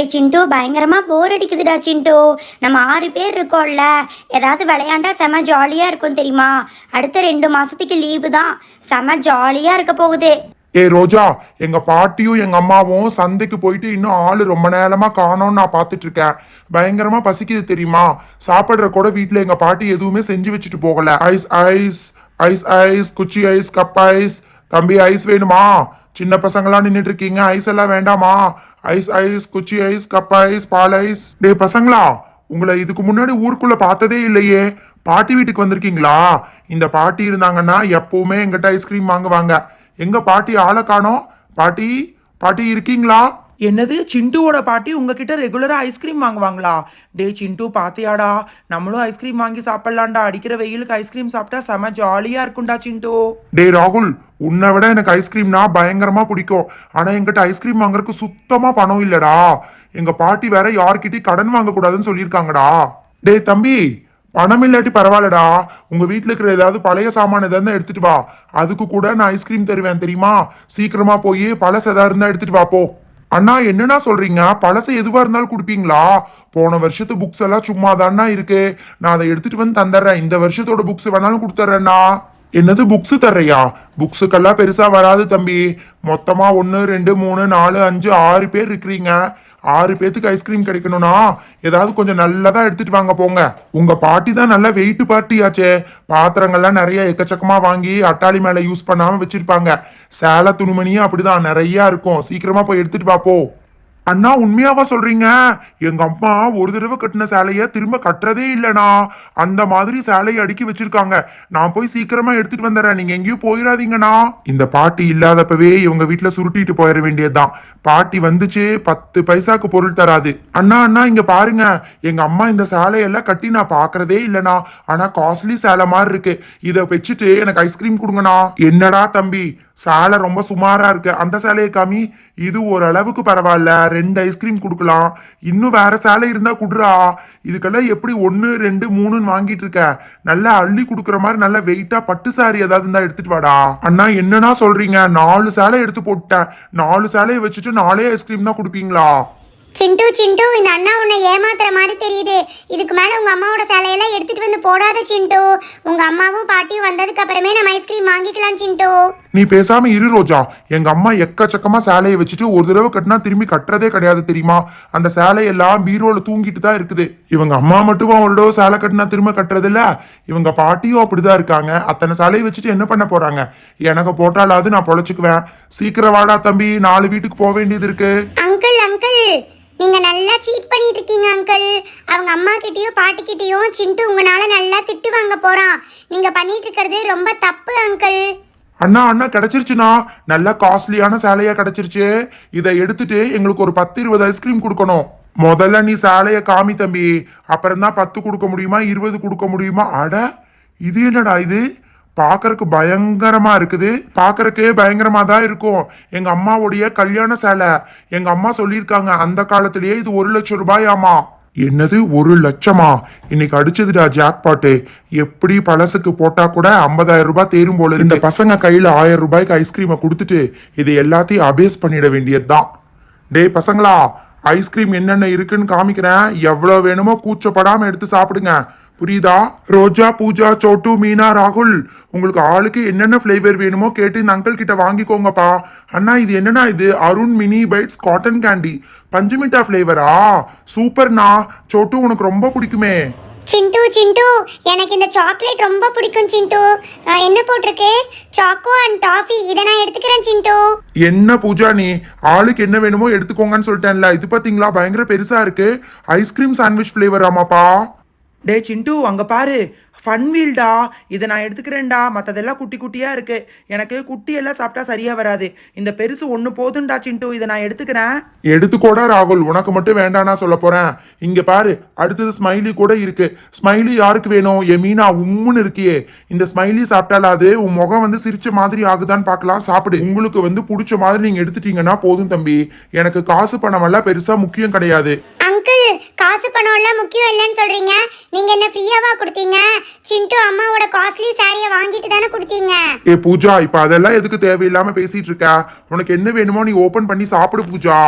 டேய் சிண்டு பயங்கரமாக போர் அடிக்குதுடா சிண்டு. நம்ம ஆறு பேர் இருக்கோம்ல. ஏதாவது விளையாண்டா செம ஜாலியாக இருக்கும் தெரியுமா? அடுத்த ரெண்டு மாசத்துக்கு லீவு தான். செம ஜாலியாக இருக்க போகுது. ஏ ரோஜா எங்க பாட்டியும் எங்க அம்மாவும் சந்தைக்கு போயிட்டு இன்னும் ஆளு ரொம்ப நேரமா காணோம்னு நான் பாத்துட்டு இருக்கேன் பயங்கரமா பசிக்குது தெரியுமா? சாப்பிடுற கூட வீட்டுல எங்க பாட்டி எதுவுமே செஞ்சு வச்சுட்டு போகல. ஐஸ் ஐஸ் ஐஸ் ஐஸ் குச்சி ஐஸ் கப் ஐஸ் தம்பி ஐஸ் வேணுமா? சின்ன பசங்களாம் நின்னுட்டு இருக்கீங்க ஐஸ் எல்லாம் வேண்டாமா? ஐஸ் ஐஸ் குச்சி ஐஸ் கப் ஐஸ் பால் ஐஸ். டே பசங்களா உங்களை இதுக்கு முன்னாடி ஊருக்குள்ள பார்த்ததே இல்லையே. பாட்டி வீட்டுக்கு வந்திருக்கீங்களா? இந்த பாட்டி இருந்தாங்கன்னா எப்பவுமே எங்கிட்ட ஐஸ்கிரீம் வாங்குவாங்க. எங்க பாட்டி ஆளை காணோம்? பாட்டி பாட்டி இருக்கீங்களா? என்னது சிண்டுவோட பாட்டி உங்ககிட்ட ரெகுலரா ஐஸ்கிரீம் வாங்குவாங்களா? டேய் சிண்டு பாத்தியாடா நம்மளும் ஐஸ்கிரீம் வாங்கி சாப்பிடலாம்டா. அடிக்கிற வெயிலுக்கு ஐஸ்கிரீம் சாப்பிட்டா செம ஜாலியா இருக்கும்டா சிண்டு. டே ராகுல் உன்னை விட எனக்கு ஐஸ்கிரீம்னா பயங்கரமா பிடிக்கும். ஆனா என்கிட்ட ஐஸ்கிரீம் வாங்குறதுக்கு சுத்தமா பணம் இல்லடா. எங்க பாட்டி வேற யார்கிட்டயும் கடன் வாங்க கூடாதுன்னு சொல்லியிருக்காங்கடா. டேய் தம்பி பணம் இல்லாட்டி பரவாயில்லடா. உங்க வீட்டுல இருக்கிற ஏதாவது பழைய சாமான ஏதாவது எடுத்துட்டு வா. அதுக்கு கூட நான் ஐஸ்கிரீம் தருவேன் தெரியுமா? சீக்கிரமா போய் பழச எதா இருந்தா எடுத்துட்டு வா போ. அண்ணா என்னண்ணா சொல்றீங்க? பழசு எதுவா இருந்தாலும் கொடுப்பீங்களா? போன வருஷத்து புக்ஸ் எல்லாம் சும்மா இருக்கு. நான் அதை எடுத்துட்டு வந்து தந்துடுறேன். இந்த வருஷத்தோட புக்ஸ் வேணாலும் கொடுத்துட்றேண்ணா என்னது புக்ஸ் தர்றையா? புக்ஸுக்கெல்லாம் பெருசா வராது தம்பி. மொத்தமா ஒன்று ரெண்டு மூணு நாலு அஞ்சு ஆறு பேர் இருக்கிறீங்க. ஆறு பேத்துக்கு ஐஸ்கிரீம் கிடைக்கணும்னா ஏதாவது கொஞ்சம் நல்லதா எடுத்துட்டு வாங்க போங்க. உங்க பாட்டி தான் நல்ல வெயிட் பார்ட்டியாச்சே பாத்திரங்கள்லாம் நிறைய எக்கச்சக்கமா வாங்கி அட்டாளி மேல யூஸ் பண்ணாம வச்சிருப்பாங்க. சேலை துணிமணியும் அப்படிதான் நிறைய இருக்கும். சீக்கிரமா போய் எடுத்துட்டு வாப்போ அண்ணா உண்மையாவா சொல்றீங்க? எங்க அம்மா ஒரு தடவை கட்டின சேலைய திரும்ப கட்டுறதே இல்லைண்ணா. அந்த மாதிரி சேலையை அடுக்கி வச்சிருக்காங்க. நான் போய் சீக்கிரமா எடுத்துட்டு வந்துடுறேன். நீங்க எங்கேயும் போயிடாதீங்கண்ணா. இந்த பாட்டி இல்லாதப்பவே இவங்க வீட்டுல சுருட்டிட்டு போயிட வேண்டியதுதான். பாட்டி வந்துச்சு பத்து பைசாக்கு பொருள் தராது. அண்ணா அண்ணா இங்க பாருங்க. எங்க அம்மா இந்த சேலையெல்லாம் கட்டி நான் பாக்குறதே இல்லைண்ணா. ஆனா காஸ்ட்லி சேலை மாதிரி இருக்கு. இதை வச்சுட்டு எனக்கு ஐஸ்கிரீம் கொடுங்கண்ணா. என்னடா தம்பி சேலை ரொம்ப சுமாரா இருக்கு. அந்த சேலையை காமி இது ஓரளவுக்கு பரவாயில்ல. ரெண்டு ஐஸ்கிரீம் கொடுக்கலாம். இன்னும் வேற சேலை இருந்தா குடுறா. இதுக்கெல்லாம் எப்படி ஒன்று ரெண்டு மூணுன்னு வாங்கிட்டு இருக்க? நல்லா அள்ளி கொடுக்குற மாதிரி நல்லா வெயிட்டா பட்டு சாரி ஏதாவது இருந்தா எடுத்துட்டு வாடா. அண்ணா என்னன்னா சொல்றீங்க? நாலு சேலை எடுத்து போட்டேன். நாலு சேலையை வச்சுட்டு நாலே ஐஸ்கிரீம் தான் கொடுப்பீங்களா? சிண்டு சிண்டு இந்த அண்ணா உன்னை ஏமாத்துற மாதிரி தெரியுது. இதுக்கு மேல உங்க அம்மாவோட சேலையெல்லாம் எடுத்துட்டு வந்து போடாத சிண்டு. உங்க அம்மாவும் பாட்டியும் வந்ததுக்கு அப்புறமே நம்ம ஐஸ்கிரீம் வாங்கிக்கலாம் சிண்டு. நீ பேசாம இரு ரோஜா. எங்க அம்மா எக்கச்சக்கமா சேலையை வச்சுட்டு ஒரு தடவை கட்டினா திரும்பி கட்டுறதே கிடையாது தெரியுமா? அந்த சேலையெல்லாம் பீரோல தூங்கிட்டு தான் இருக்குது. இவங்க அம்மா மட்டும் ஒரு தடவை சேலை கட்டினா திரும்ப கட்டுறது இல்ல இவங்க பாட்டியும் அப்படிதான் இருக்காங்க. அத்தனை சேலையை வச்சுட்டு என்ன பண்ண போறாங்க? எனக்கு போட்டாலாவது நான் பொழைச்சுக்குவேன். சீக்கிரம் வாடா தம்பி நாலு வீட்டுக்கு போக வேண்டியது இருக்கு. Uncle uncle. நீங்க நல்லா சீட் பண்ணிட்டு இருக்கீங்க அங்கிள். அவங்க அம்மா கிட்டயும் பாட்டி கிட்டயும் சிண்டு உங்களால நல்லா திட்டு வாங்க போறான். நீங்க பண்ணிட்டு இருக்கிறது ரொம்ப தப்பு அங்கிள். அண்ணா அண்ணா கிடைச்சிருச்சுண்ணா. நல்ல காஸ்ட்லியான சேலையா கிடைச்சிருச்சு. இதை எடுத்துட்டு எங்களுக்கு ஒரு பத்து இருபது ஐஸ்கிரீம் கொடுக்கணும். முதல்ல நீ சேலைய காமி தம்பி. அப்புறம் தான் பத்து கொடுக்க முடியுமா இருபது கொடுக்க முடியுமா? அட இது என்னடா இது? பார்க்கறக்கு பயங்கரமா இருக்குது. பார்க்கறக்கே பயங்கரமா தான் இருக்கும். எங்க அம்மாவுடைய கல்யாண சேலை. எங்க அம்மா சொல்லியிருக்காங்க அந்த காலத்திலேயே இது ஒரு லட்சம் ரூபாய் ஆமா என்னது ஒரு லட்சமா? இன்னைக்கு அடிச்சதுடா ஜாக்பாட்டு எப்படி பழசுக்கு போட்டா கூட ஐம்பதாயிரம் ரூபாய் தேரும் போல இந்த பசங்க கையில ஆயிரம் ரூபாய்க்கு ஐஸ்கிரீமை கொடுத்துட்டு இது எல்லாத்தையும் அபேஸ் பண்ணிட வேண்டியதுதான். டேய் பசங்களா ஐஸ்கிரீம் என்னென்ன இருக்குன்னு காமிக்கிறேன். எவ்வளவு வேணுமோ கூச்சப்படாம எடுத்து சாப்பிடுங்க. புரியுதா? ரோஜா பூஜா சோட்டு மீனா ராகுல் உங்களுக்கு ஆளுக்கு என்னென்ன ஃப்ளேவர் வேணுமோ கேட்டு இந்த அங்கிள் கிட்ட வாங்கிக்கோங்கப்பா. அண்ணா இது என்னண்ணா இது? Arun mini bites cotton candy பஞ்சுமிட்டா ஃப்ளேவரா சூப்பர்ண்ணா. சோட்டு உனக்கு ரொம்ப பிடிக்குமே. சிண்டு சிண்டு எனக்கு இந்த சாக்லேட் ரொம்ப பிடிக்கும் சிண்டு. என்ன போட்டிருக்கு? சாக்கோ அண்ட் டாஃபி இதை நான் எடுத்துக்கிறேன் சிண்டு. என்ன பூஜா நீ? ஆளுக்கு என்ன வேணுமோ எடுத்துக்கோங்கன்னு சொல்லிட்டேன்ல. இது பாத்தீங்களா? பயங்கர பெருசா இருக்கு. ஐஸ்கிரீம் சாண்ட்விச் ஃப்ளேவர் ஆமாப்பா. டே சிண்டு அங்கே பாரு. ஃபன் வீல்டா இதை நான் எடுத்துக்கிறேன்டா. மற்றதெல்லாம் குட்டி குட்டியாக இருக்கு. எனக்கு குட்டி எல்லாம் சாப்பிட்டா சரியாக வராது. இந்த பெருசு ஒன்று போதும்டா சிண்டு. இதை நான் எடுத்துக்கிறேன். எடுத்துக்கோடா ராகுல். உனக்கு மட்டும் வேண்டானா சொல்ல போகிறேன் இங்கே பாரு அடுத்தது ஸ்மைலி கூட இருக்கு. ஸ்மைலி யாருக்கு வேணும்? என் மீனா உம்முன்னு இருக்கியே. இந்த ஸ்மைலி சாப்பிட்டாலாது உன் முகம் வந்து சிரிச்ச மாதிரி ஆகுதான்னு பார்க்கலாம். சாப்பிடு. உங்களுக்கு வந்து பிடிச்ச மாதிரி நீங்கள் எடுத்துட்டீங்கன்னா போதும் தம்பி. எனக்கு காசு பணமெல்லாம் பெருசாக முக்கியம் கிடையாது. அங்கிள் காசு பணம் எல்லாம் முக்கியம் இல்லைன்னு சொல்கிறீங்க நீங்கள் என்ன ஃப்ரீயாவா கொடுத்தீங்க? சிண்டு அம்மாவோட காஸ்ட்லி சாரியை வாங்கிட்டு தானே கொடுத்தீங்க. ஏ பூஜா இப்போ அதெல்லாம் எதுக்கு தேவையில்லாமல் பேசிட்டு இருக்க? உனக்கு என்ன வேணுமோ நீ ஓப்பன் பண்ணி சாப்பிடு பூஜா.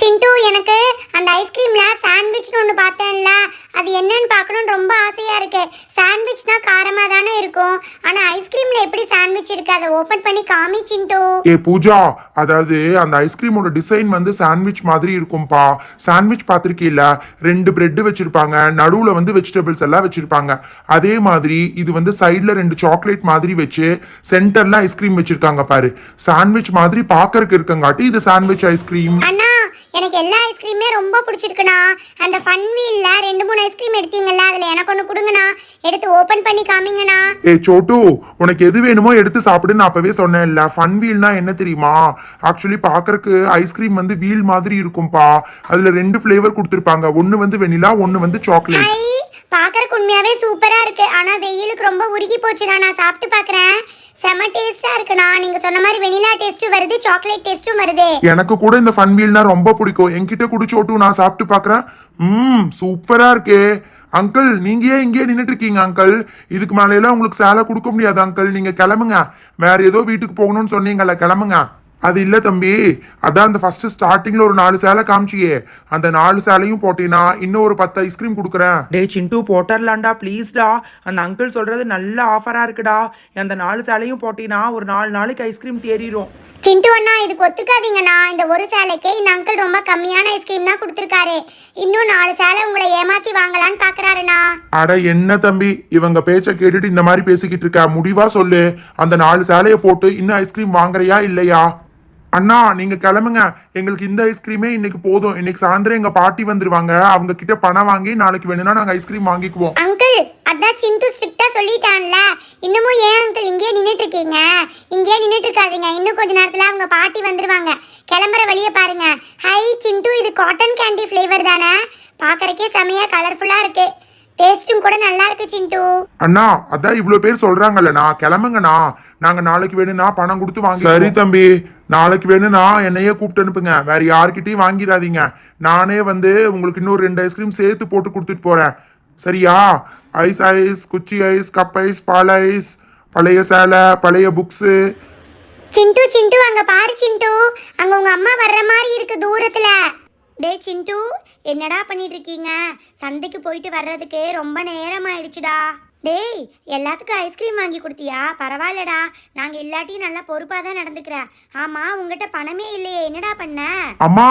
சிண்டு எனக்கு அந்த ஐஸ்கிரீம்ல சாண்ட்விச்னு ஒன்று பார்த்தேன்ல. அது என்னன்னு பார்க்கணும்னு ரொம்ப ஆசையா இருக்கு. சாண்ட்விச்னா காரமா தானே இருக்கும். ஆனா ஐஸ்கிரீம்ல எப்படி சாண்ட்விச் இருக்கு? அதை ஓபன் பண்ணி காமிச்சின்ட்டு ஏ பூஜா அதாவது அந்த ஐஸ்கிரீமோட டிசைன் வந்து சாண்ட்விச் மாதிரி இருக்கும்பா. சாண்ட்விச் பார்த்துருக்கீல்ல? ரெண்டு பிரெட் வச்சிருப்பாங்க நடுவுல வந்து வெஜிடபிள்ஸ் எல்லாம் வச்சிருப்பாங்க. அதே மாதிரி இது வந்து சைடுல ரெண்டு சாக்லேட் மாதிரி வச்சு சென்டர்ல ஐஸ்கிரீம் வச்சிருக்காங்க பாரு. சாண்ட்விச் மாதிரி பார்க்கறதுக்கு இருக்கங்காட்டி இது சாண்ட்விச் ஐஸ்கிரீம் அண்ணா எனக்கு எல்லா ஐஸ்கிரீமே ரொம்ப பிடிச்சிருக்குண்ணா. அந்த ஃபன் வீல்ல ரெண்டு மூணு ஐஸ்கிரீம் எடுத்தீங்கல்ல அதுல எனக்கு ஒன்று கொடுங்கண்ணா. எடுத்து ஓபன் பண்ணி காமிங்கண்ணா. ஏ சோட்டு உனக்கு எது வேணுமோ எடுத்து சாப்பிடு நான் அப்பவே சொன்னேன்ல. ஃபன் வீல்னா என்ன தெரியுமா? ஆக்சுவலி பார்க்கறக்கு ஐஸ்கிரீம் வந்து வீல் மாதிரி இருக்கும்பா. அதுல ரெண்டு ஃப்ளேவர் கொடுத்துருப்பாங்க. ஒன்னு வந்து வெனிலா ஒன்னு வந்து சாக்லேட் ஐ பார்க்கறக்கு உண்மையாவே சூப்பரா இருக்கு. ஆனா வெயிலுக்கு ரொம்ப உருகி போச்சுண்ணா. நான் சாப்பிட்டு பார்க்கறேன் செம டேஸ்டா இருக்குண்ணா. நீங்க சொன்ன மாதிரி வெனிலா டேஸ்ட்டும் வருது சாக்லேட் டேஸ்ட்டும் வருது. எனக்கு கூட இந்த ஃபன் வீல்னா ரொம்ப பிடிக்கும். என்கிட்ட குடிச்சோட்டும் நான் சாப்பிட்டு பார்க்கறேன் ம் சூப்பரா இருக்கே. அங்கிள் நீங்க ஏன் இங்கேயே நின்றுட்டு இருக்கீங்க அங்கிள்? இதுக்கு மேலே எல்லாம் உங்களுக்கு சேலை கொடுக்க முடியாது அங்கிள். நீங்க கிளம்புங்க. வேற ஏதோ வீட்டுக்கு போகணும்னு சொன்னீங்கல்ல கிளம்புங்க. அது இல்ல தம்பி. அதான் அந்த ஃபர்ஸ்ட் ஸ்டார்டிங்ல ஒரு நாலு சேலை காமிச்சியே. அந்த நாலு சேலையும் போட்டீங்கன்னா இன்னும் ஒரு பத்து ஐஸ்கிரீம் கொடுக்குறேன். டேய் சிண்டு போட்டர்லாம்டா ப்ளீஸ்டா அந்த அங்கிள் சொல்றது நல்ல ஆஃபரா இருக்குடா. அந்த நாலு சேலையும் போட்டினா ஒரு நாலு நாளைக்கு ஐஸ்கிரீம் தேறிடும் சிண்டு அண்ணா இதுக்கு ஒத்துக்காதீங்கண்ணா. இந்த ஒரு சேலைக்கே இந்த அங்கிள் ரொம்ப கம்மியான ஐஸ்கிரீம் தான் கொடுத்துருக்காரு. இன்னும் நாலு சேலை உங்களை ஏமாத்தி வாங்கலான்னு பாக்குறாருண்ணா. அட என்ன தம்பி? இவங்க பேச்ச கேட்டுட்டு இந்த மாதிரி பேசிக்கிட்டு இருக்க. முடிவா சொல்லு. அந்த நாலு சேலையை போட்டு இன்னும் ஐஸ்கிரீம் வாங்குறியா இல்லையா? அண்ணா நீங்க கிளம்புங்க. எங்களுக்கு இந்த ஐஸ்கிரீமே இன்னைக்கு போதும். இன்னைக்கு சாயந்தரம் எங்க பாட்டி வந்துருவாங்க. அவங்க கிட்ட பணம் வாங்கி நாளைக்கு வேணும்னா நாங்க ஐஸ்கிரீம் வாங்கிக்குவோம். அங்கிள் அதான் சிந்து ஸ்ட்ரிக்டா சொல்லிட்டான்ல. இன்னமும் ஏன் அங்கிள் இங்கேயே நின்றுட்டு இருக்கீங்க இங்கேயே நின்றுட்டு இருக்காதீங்க இன்னும் கொஞ்ச நேரத்துல அவங்க பாட்டி வந்துருவாங்க. கிளம்புற வழிய பாருங்க. ஹை சிண்டு இது காட்டன் கேண்டி ஃப்ளேவர் தானே? பார்க்கறக்கே செமையா கலர்ஃபுல்லா இருக்கு. டேஸ்டும் கூட நல்லா இருக்கு சிண்டு. அண்ணா அதான் இவ்வளவு பேர் சொல்றாங்கல்லண்ணா கிளம்புங்கண்ணா. நாங்க நாளைக்கு வேணும்னா பணம் கொடுத்து வாங்க சரி தம்பி. நாளைக்கு வேணும்னா என்னையே கூப்பிட்டு அனுப்புங்க. வேற யார்கிட்டயும் வாங்கிடாதீங்க. நானே வந்து உங்களுக்கு இன்னொரு ரெண்டு ஐஸ்கிரீம் சேர்த்து போட்டு கொடுத்துட்டு போறேன். சரியா? ஐஸ் ஐஸ் குச்சி ஐஸ் கப் ஐஸ் பால் ஐஸ் பழைய சேலை பழைய புக்ஸு சிண்டு சிண்டு அங்க பாரு சிண்டு. அங்க உங்க அம்மா வர்ற மாதிரி இருக்கு தூரத்துல. டே சிண்டு என்னடா பண்ணிட்டு இருக்கீங்க சந்தைக்கு போயிட்டு வர்றதுக்கு ரொம்ப நேரம் ஆயிடுச்சுடா டேய் எல்லாத்துக்கும் ஐஸ்கிரீம் வாங்கி கொடுத்தியா? பரவாயில்லடா. நாங்கள் இல்லாட்டியும் நல்லா பொறுப்பாக தான் நடந்துக்கிறேன் ஆமாம் உங்ககிட்ட பணமே இல்லையே. என்னடா பண்ண? அம்மா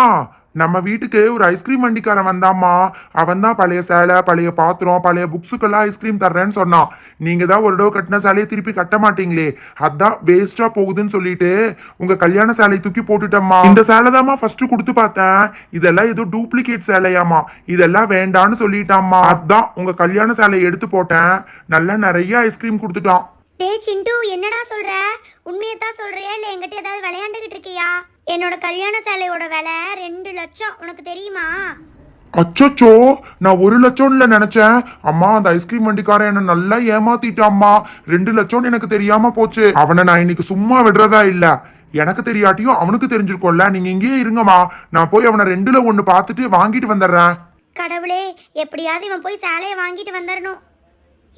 நம்ம வீட்டுக்கு ஒரு ஐஸ்கிரீம் வண்டிக்காரன் வந்தாம்மா. அவன் தான் பழைய சேலை பழைய பாத்திரம் பழைய புக்ஸுக்கெல்லாம் ஐஸ்கிரீம் தர்றேன்னு சொன்னான். நீங்க தான் ஒரு தடவை கட்டின சேலையை திருப்பி கட்ட மாட்டீங்களே. அதான் வேஸ்டா போகுதுன்னு சொல்லிட்டு உங்க கல்யாண சேலையை தூக்கி போட்டுட்டம்மா. இந்த சேலை தாம்மா ஃபர்ஸ்ட் கொடுத்து பார்த்தேன். இதெல்லாம் ஏதோ டூப்ளிகேட் சேலையாமா இதெல்லாம் வேண்டான்னு சொல்லிட்டாம்மா. அதான் உங்க கல்யாண சேலையை எடுத்து போட்டேன். நல்லா நிறைய ஐஸ்கிரீம் கொடுத்துட்டான். டேய் சிண்டு என்னடா சொல்ற? உண்மையை தான் சொல்றியா? இல்லை என்கிட்ட ஏதாவது விளையாண்டுக்கிட்டு இருக்கியா? என்னோட கல்யாண சேலையோட விலை ரெண்டு லட்சம். உனக்கு தெரியுமா? அச்சச்சோ நான் ஒரு லட்சம்ல நினைச்சேன். அம்மா அந்த ஐஸ்கிரீம் வண்டிக்காரன் என்ன நல்லா ஏமாத்திட்டாம்மா ரெண்டு லட்சம்னு எனக்கு தெரியாம போச்சு. அவனை நான் இன்னைக்கு சும்மா விடுறதா இல்ல. எனக்கு தெரியாட்டியும் அவனுக்கு தெரிஞ்சிருக்கோம்ல. நீங்க இங்கேயே இருங்கம்மா. நான் போய் அவனை ரெண்டுல ஒண்ணு பார்த்துட்டு வாங்கிட்டு வந்துடுறேன். கடவுளே எப்படியாவது இவன் போய் சேலையை வாங்கிட்டு வந்துடணும்.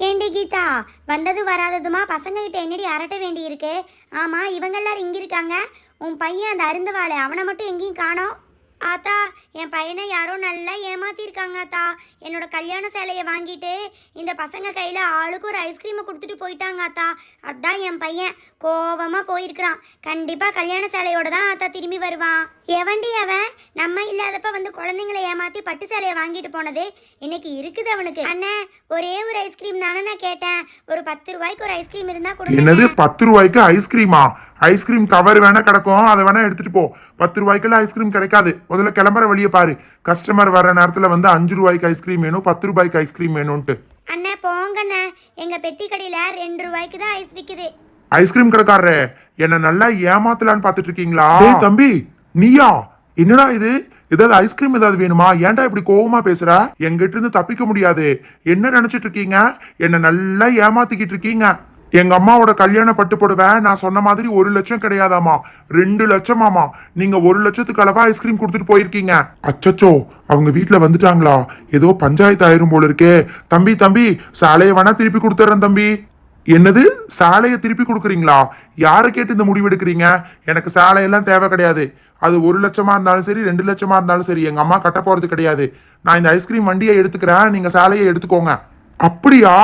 ஏண்டி கீதா? வந்தது வராததுமா? பசங்ககிட்ட என்னடி அரட்ட வேண்டி இருக்கே ஆமாம் இவங்கெல்லாரும் இங்கே இருக்காங்க உன் பையன் அந்த அருந்தவாளை அவனை மட்டும் எங்கேயும் காணோம். ஆத்தா என் பையனை யாரோ நல்லா ஏமாத்திருக்காங்க ஆத்தா. என்னோட கல்யாண சேலையை வாங்கிட்டு இந்த பசங்க கையில் ஆளுக்கு ஒரு ஐஸ்கிரீமை கொடுத்துட்டு போயிட்டாங்க ஆத்தா. அதான் என் பையன். கோவமாக போயிருக்கிறான். கண்டிப்பாக கல்யாண சேலையோட தான் ஆத்தா திரும்பி வருவான். எவண்டி அவன் நம்ம இல்லாதப்ப வந்து குழந்தைங்களை ஏமாற்றி பட்டு சேலையை வாங்கிட்டு போனது இன்னைக்கு இருக்குது அவனுக்கு. அண்ணே ஒரே ஒரு ஐஸ்கிரீம் தானே நான் கேட்டேன். ஒரு பத்து ரூபாய்க்கு ஒரு ஐஸ்கிரீம் இருந்தால் கொடுங்க. என்னது பத்து ரூபாய்க்கு ஐஸ்கிரீமா ஐஸ்கிரீம் கவர் வேணா கிடக்கும். அதை வேணா எடுத்துட்டு போ. பத்து ரூபாய்க்குலாம் ஐஸ்கிரீம் கிடைக்காது. முதல்ல கிளம்புற வழியை பாரு. கஸ்டமர் வர நேரத்துல வந்து அஞ்சு ரூபாய்க்கு ஐஸ்கிரீம் வேணும் பத்து ரூபாய்க்கு ஐஸ்கிரீம் வேணும்ட்டு அண்ணே போங்கண்ணே. எங்க பெட்டி கடையில ரெண்டு ரூபாய்க்கு தான் ஐஸ் விக்குது. ஐஸ்கிரீம் கடைக்காரரே என்ன நல்லா ஏமாத்தலான்னு பாத்துட்டு இருக்கீங்களா டேய் தம்பி நீயா? என்னடா இது? ஏதாவது ஐஸ்கிரீம் ஏதாவது வேணுமா? ஏன்டா இப்படி கோவமா பேசுற? எங்கிட்ட இருந்து தப்பிக்க முடியாது. என்ன நினைச்சிட்டு இருக்கீங்க என்ன நல்லா ஏமாத்திக்கிட்டு இருக்கீங்க எங்க அம்மாவோட கல்யாண பட்டு போடுவேன் நான் சொன்ன மாதிரி ஒரு லட்சம் கிடையாதாமா ரெண்டு லட்சமாமா நீங்க ஒரு லட்சத்துக்கு அளவா ஐஸ்கிரீம் கொடுத்துட்டு போயிருக்கீங்க. அச்சச்சோ அவங்க வீட்டுல வந்துட்டாங்களா? ஏதோ பஞ்சாயத்து ஆயிரும் போல இருக்கே. தம்பி தம்பி சாலையை வேணா திருப்பி கொடுத்துறேன் தம்பி. என்னது? சாலையை திருப்பி கொடுக்குறீங்களா? யாரை கேட்டு இந்த முடிவு எடுக்கிறீங்க? எனக்கு சாலையெல்லாம் தேவை கிடையாது. அது ஒரு லட்சமா இருந்தாலும் சரி ரெண்டு லட்சமா இருந்தாலும் சரி எங்க அம்மா கட்ட போறது கிடையாது. நான் இந்த ஐஸ்கிரீம் வண்டியை எடுத்துக்கிறேன். நீங்க சாலையை எடுத்துக்கோங்க. அப்படியா?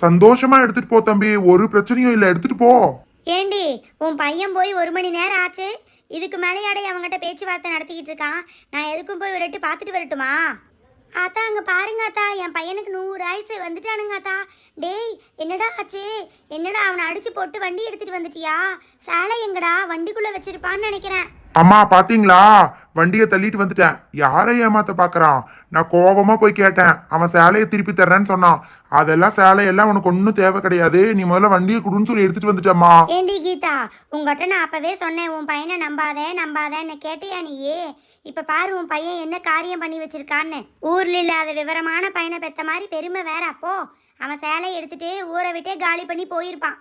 சந்தோஷமா எடுத்துட்டு போ தம்பி. ஒரு பிரச்சனையும் இல்லை. எடுத்துட்டு போ. ஏண்டி உன் பையன் போய் ஒரு மணி நேரம் ஆச்சு. இதுக்கு மேலேயாடே அவங்ககிட்ட பேச்சுவார்த்தை நடத்திக்கிட்டு இருக்கான். நான் எதுக்கும் போய் ஒரு எட்டு பார்த்துட்டு வரட்டுமா? ஆத்தா அங்கே பாருங்க அத்தா. என் பையனுக்கு நூறு ஆயுசு வந்துட்டானுங்க அத்தா. டேய் என்னடா ஆச்சு? என்னடா அவனை அடிச்சு போட்டு வண்டி எடுத்துட்டு வந்துட்டியா? சேலை எங்கடா? வண்டிக்குள்ளே வச்சிருப்பான்னு நினைக்கிறேன். அம்மா பாத்தீங்களா? வண்டியை தள்ளிட்டு வந்துட்டேன். யாரை ஏமாத்த பாக்குறான்? நான் கோபமா போய் கேட்டேன். அவன் சேலையை திருப்பி தர்றேன்னு சொன்னான். அதெல்லாம் சேலையெல்லாம் உனக்கு ஒன்றும் தேவை கிடையாது. நீ முதல்ல வண்டியை கொடுன்னு சொல்லி எடுத்துட்டு வந்துட்டேம்மா. ஏண்டி கீதா உங்ககிட்ட நான் அப்பவே சொன்னேன் உன் பையனை நம்பாதே நம்பாதேன்னு கேட்டியா நீயே? இப்ப பாரு உன் பையன் என்ன காரியம் பண்ணி வச்சிருக்கான்னு. ஊர்ல இல்லாத விவரமான பையனை பெத்த மாதிரி பெருமை வேற அப்போ. அவன் சேலையை எடுத்துட்டு ஊரை விட்டே காலி பண்ணி போயிருப்பான்.